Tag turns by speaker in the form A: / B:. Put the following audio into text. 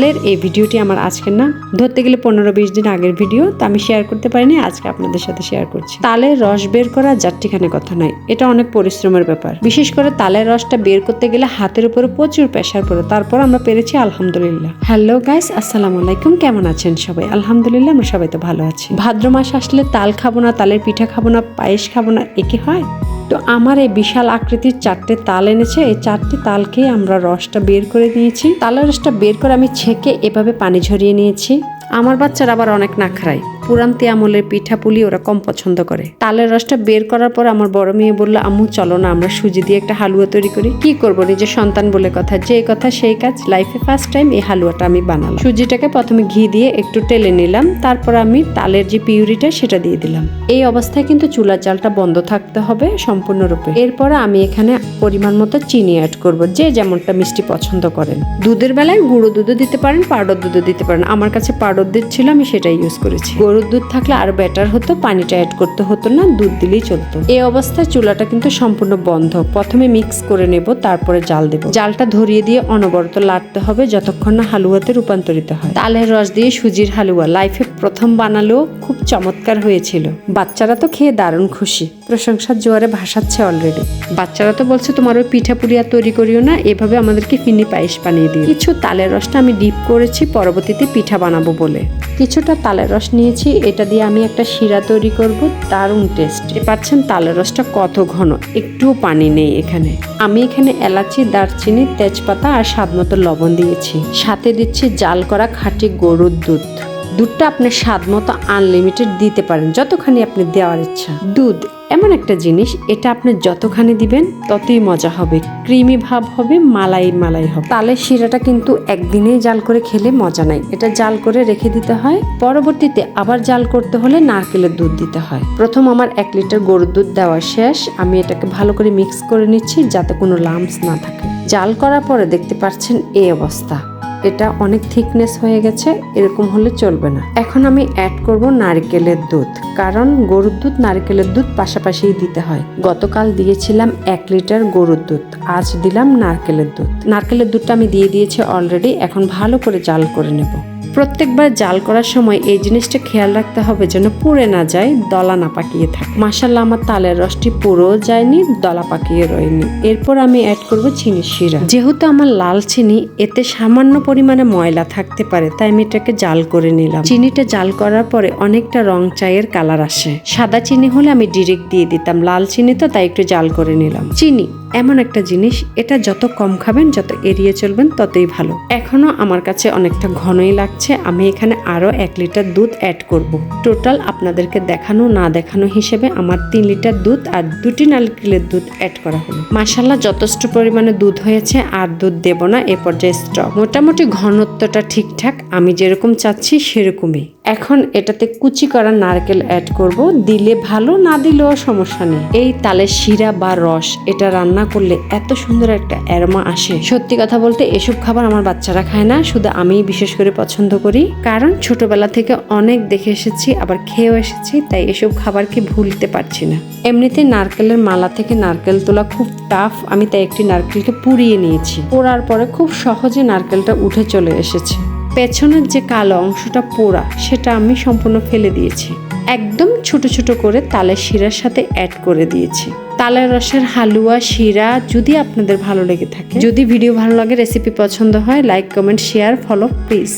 A: তালের এই ভিডিওটি আমার আজকের না, ধরতে গেলে পনেরো বিশ দিন আগের ভিডিও, তা আমি শেয়ার করতে পারিনি, আজকে আপনাদের সাথে শেয়ার করছি। তালের রস বের করা যাত্রীখানে কথা নয়, এটা অনেক পরিশ্রমের ব্যাপার। বিশেষ করে তালের রসটা বের করতে গেলে হাতের উপরে প্রচুর প্রেশার পড়ে, তারপর আমরা পেরেছি আলহামদুলিল্লাহ। হ্যালো গাইস আসসালামু আলাইকুম, কেমন আছেন সবাই? আলহামদুলিল্লাহ, আমরা সবাই তো ভালো আছি। ভাদ্র মাস আসলে তাল খাব না, তালের পিঠা খাব না, পায়েস খাব না একে হয়? তো আমার এই বিশাল আকৃতির চারটে তাল এনেছে। এই চারটে তালকে আমরা রসটা বের করে নিয়েছি। তালের রসটা বের করে আমি ছেঁকে এভাবে পানি ঝরিয়ে নিয়েছি। আমার বাচ্চারা আবার অনেক না খায় পুরান্তি আমলের পিঠা পুলি ওরা কম পছন্দ করে। তালের রসটা বের করার পর আমার বড় মেয়ে বলল, আম্মু, চলো না, আমরা সুজি দিয়ে একটা হালুয়া তৈরি করি। কি করব? নিজের সন্তান বলে কথা। যে কথা সেই কাজ। লাইফে ফার্স্ট টাইম এই হালুয়াটা আমি বানালাম। সুজিটাকে প্রথমে ঘি দিয়ে একটু টেলে নিলাম। তারপর আমি তালের যে পিউরিটা সেটা দিয়ে দিলাম। এই অবস্থায় কিন্তু চুলার জালটা বন্ধ থাকতে হবে সম্পূর্ণরূপে। এরপর আমি এখানে পরিমাণ মতো চিনি অ্যাড করব, যে যেমনটা মিষ্টি পছন্দ করেন। দুধের বেলায় গুঁড়ো দুধও দিতে পারেন, পাউডার দুধও দিতে পারেন। আমার কাছে পাউডার দুধ ছিল, আমি সেটাই ইউজ করেছি। গরুর দুধ থাকলে আরও বেটার হতো, পানিটা অ্যাড করতে হতো না, দুধ দিলেই চলতো। এই অবস্থায় চুলাটা কিন্তু সম্পূর্ণ বন্ধ। প্রথমে মিক্স করে নেব, তারপরে জাল দেব। জালটা ধরিয়ে দিয়ে অনবরত লাড়তে হবে যতক্ষণ না হালুয়াতে রূপান্তরিত হয়। তালের রস দিয়ে সুজির হালুয়া। লাইফে প্রথম বানালেও খুব চমৎকার হয়েছিল। বাচ্চারা তো খেয়ে দারুণ খুশি। প্রশংসার জোয়ারে ভাসাচ্ছে অলরেডি বাচ্চারা তো বলছে তোমার ওই পিঠা পুরি আর তৈরি করিও না এভাবে আমাদেরকে ফিনি পায়েস বানিয়ে দিই কিছু তালের রসটা আমি ডিপ করেছি পরবর্তীতে পিঠা বানাবো বলে। কিছুটা তালের রস নিয়েছি এটা দিয়ে আমি একটা শিরা তৈরি করব দারুণ টেস্ট পাচ্ছেন তালের রসটা কত ঘন একটুও পানি নেই এখানে। আমি এখানে এলাচি দারচিনি তেজপাতা আর স্বাদ মতো লবণ দিয়েছি। সাথে দিচ্ছি জাল করা খাঁটি গরুর দুধ। দুধটা আপনি স্বাদ মতো আনলিমিটেড দিতে পারেন যতখানি আপনি দেওয়ার ইচ্ছা। দুধ এমন একটা জিনিস, এটা আপনি যতখানি দিবেন, ততই মজা হবে। ক্রিমি ভাব হবে, মালাই মালাই হবে। তালের শিরাটা কিন্তু একদিনেই জাল করে খেলে মজা নাই। এটা জাল করে রেখে দিতে হয়। পরবর্তীতে আবার জাল করতে হলে নারকেলের দুধ দিতে হয়। প্রথম আমার এক লিটার গরুর দুধ দেওয়া শেষ। আমি এটাকে ভালো করে মিক্স করে নিচ্ছি যাতে কোনো লামস না থাকে। জাল করার পরে দেখতে পাচ্ছেন এই অবস্থা। এটা অনেক থিকনেস হয়ে গেছে, এরকম হলে চলবে না। এখন আমি অ্যাড করব নারকেলের দুধ, কারণ গরুর দুধ নারকেলের দুধ পাশাপাশিই দিতে হয়। গতকাল দিয়েছিলাম এক লিটার গরুর দুধ, আজ দিলাম নারকেলের দুধ। নারকেলের দুধটা আমি দিয়ে দিয়েছি অলরেডি এখন ভালো করে জাল করে নেব। প্রত্যেকবার জাল করার সময় এই জিনিসটা খেয়াল রাখতে হবে যেন পুড়ে না যায়, দলা না পাকিয়ে থাকে। মাসাল্লাহ আমার তালের রসটি পুরো যায়নি, দলা পাকিয়ে রয়নি এরপর আমি অ্যাড করব চিনি শিরা। যেহেতু আমার লাল চিনি, এতে সামান্য পরিমাণে ময়লা থাকতে পারে, তাই আমি এটাকে জাল করে নিলাম। চিনিটা জাল করার পরে অনেকটা রং চায়ের কালার আসে। সাদা চিনি হলে আমি ডিরেক্ট দিয়ে দিতাম। লাল চিনি তো তাই একটু জাল করে নিলাম। চিনি এমন একটা জিনিস, এটা যত কম খাবেন, যত এড়িয়ে চলবেন, ততই ভালো। এখনও আমার কাছে অনেকটা ঘনই লাগছে, আমি এখানে আরও এক লিটার দুধ অ্যাড করব। টোটাল আপনাদেরকে দেখানো, না দেখানো হিসেবে আমার তিন লিটার দুধ আর দুটি নারকেলের দুধ অ্যাড করা হলো। মাসাল্লাহ যথেষ্ট পরিমাণে দুধ হয়েছে, আর দুধ দেব না, এ পর্যায়ে স্টক মোটামুটি ঘনত্বটা ঠিকঠাক, আমি যেরকম চাচ্ছি সেরকমই। এখন এটাতে কুচি করা নারকেল অ্যাড করব, দিলে ভালো, না দিলেও সমস্যা নেই। এই তালের শিরা বা রস, এটা রান্না করলে এত সুন্দর একটা অ্যারোমা আসে। সত্যি কথা বলতে এসব খাবার আমার বাচ্চারা খায় না, শুধু আমি বিশেষ করে পছন্দ করি। কারণ ছোটবেলা থেকে অনেক দেখে এসেছি, আবার খেয়েও এসেছি, তাই এসব খাবারকে ভুলতে পারছি না। এমনিতে নারকেলের মালা থেকে নারকেল তোলা খুব টাফ আমি তাই একটি নারকেলকে পুড়িয়ে নিয়েছি। পোড়ার পরে খুব সহজে নারকেলটা উঠে চলে এসেছে। পেছনের যে কালো অংশটা পোড়া, সেটা আমি সম্পূর্ণ ফেলে দিয়েছি। একদম ছোট ছোট করে তালের শিরার সাথে অ্যাড করে দিয়েছি। তালের রসের হালুয়া, শিরা যদি আপনাদের ভালো লেগে থাকে। যদি ভিডিও ভালো লাগে রেসিপি পছন্দ হয় like comment share follow please